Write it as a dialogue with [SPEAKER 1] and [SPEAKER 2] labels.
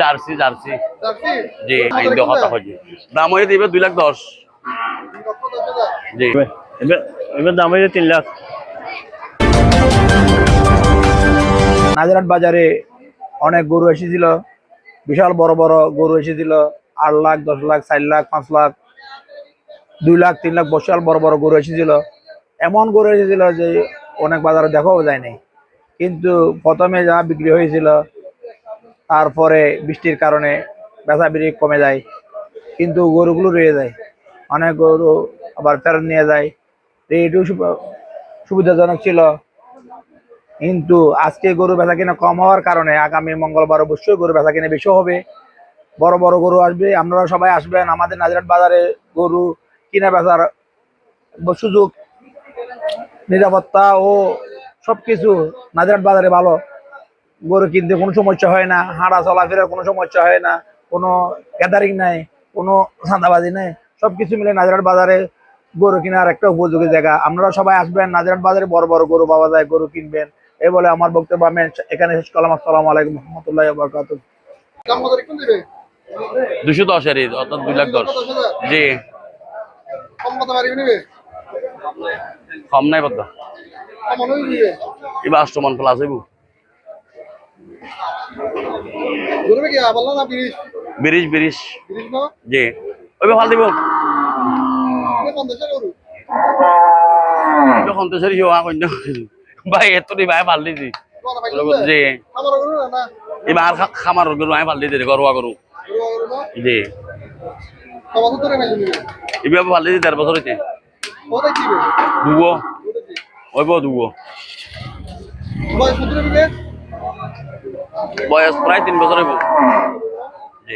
[SPEAKER 1] Jersey? Jersey জি কথা হচ্ছে দাম হয়ে দিবে দুই লাখ দশ। জি।
[SPEAKER 2] এবার দাম হয়েছে তিন লাখ। নাজিরহাট বাজারে অনেক গরু এসেছিল। বিশাল বড় বড় গরু এসেছিল। আট লাখ দশ লাখ চার লাখ পাঁচ লাখ দুই লাখ তিন লাখ বিশাল বড় বড় গরু এসেছিল। এমন গরু এসেছিল যে অনেক বাজারে দেখাও যায়নি কিন্তু প্রথমে যা বিক্রি হয়েছিল তারপরে বৃষ্টির কারণে বেচা বিক্রি কমে যায়, কিন্তু গরুগুলো রয়ে যায়। অনেক গরু আবার ফেরত নিয়ে যায়। রেটও সুবিধাজনক ছিল। কিন্তু আজকে গরু বেচা কিনা কম হওয়ার কারণে আগামী মঙ্গলবার অবশ্যই গরু বেচা কিনা বেশি হবে। বড় বড় গরু আসবে, আপনারা সবাই আসবেন। আমাদের নাজিরাট বাজারে গরু কিনা বেচার সুযোগ, নিরাপত্তা ও সবকিছু নাজিরাট বাজারে ভালো। গরু কিনতে কোনো সমস্যা হয় না হাঁটা চলাফেরার কোনো সমস্যা হয় না কোনো গ্যাদারিং নাই কোনো চাঁদাবাজি নাই সবকিছু মিলে নাজিরাট বাজারে গরু কেনার একটা উপযোগী জায়গা। আপনারা সবাই আসবেন নাজিরাট বাজারে বড় বড় গরু পাওয়া যায় গরু কিনবেন। এই বলে আমার বক্তব্য আমি এখানে শেষ করলাম। আসসালামু আলাইকুম রহমতুল্লাহ বরকাত
[SPEAKER 3] দিবে
[SPEAKER 1] দুশো অর্থাৎ দুই লাখ দশ। জি।
[SPEAKER 3] কম
[SPEAKER 1] নাই
[SPEAKER 3] দিবে
[SPEAKER 1] এবার আষ্টমান প্লাস হইব।
[SPEAKER 3] গরুবে কি বললা না বিরিশ
[SPEAKER 1] বিরিশ বিরিশ
[SPEAKER 3] বিরিশ না?
[SPEAKER 1] জি। ওইবে ভালো দিব। যখন তো সরি হওয়া কন্য ভাই এত দি ভাই ভালো দিছি? জি। এবার খামার গরু আমি ভালো দিছি গরুয়া গরু। জি। এবার ভালো দিছি দেড় বছর হইতে
[SPEAKER 3] দিবে।
[SPEAKER 1] ওইব দুবো।
[SPEAKER 3] বয়স কত
[SPEAKER 1] বয়স প্রায় তিন বছর হইব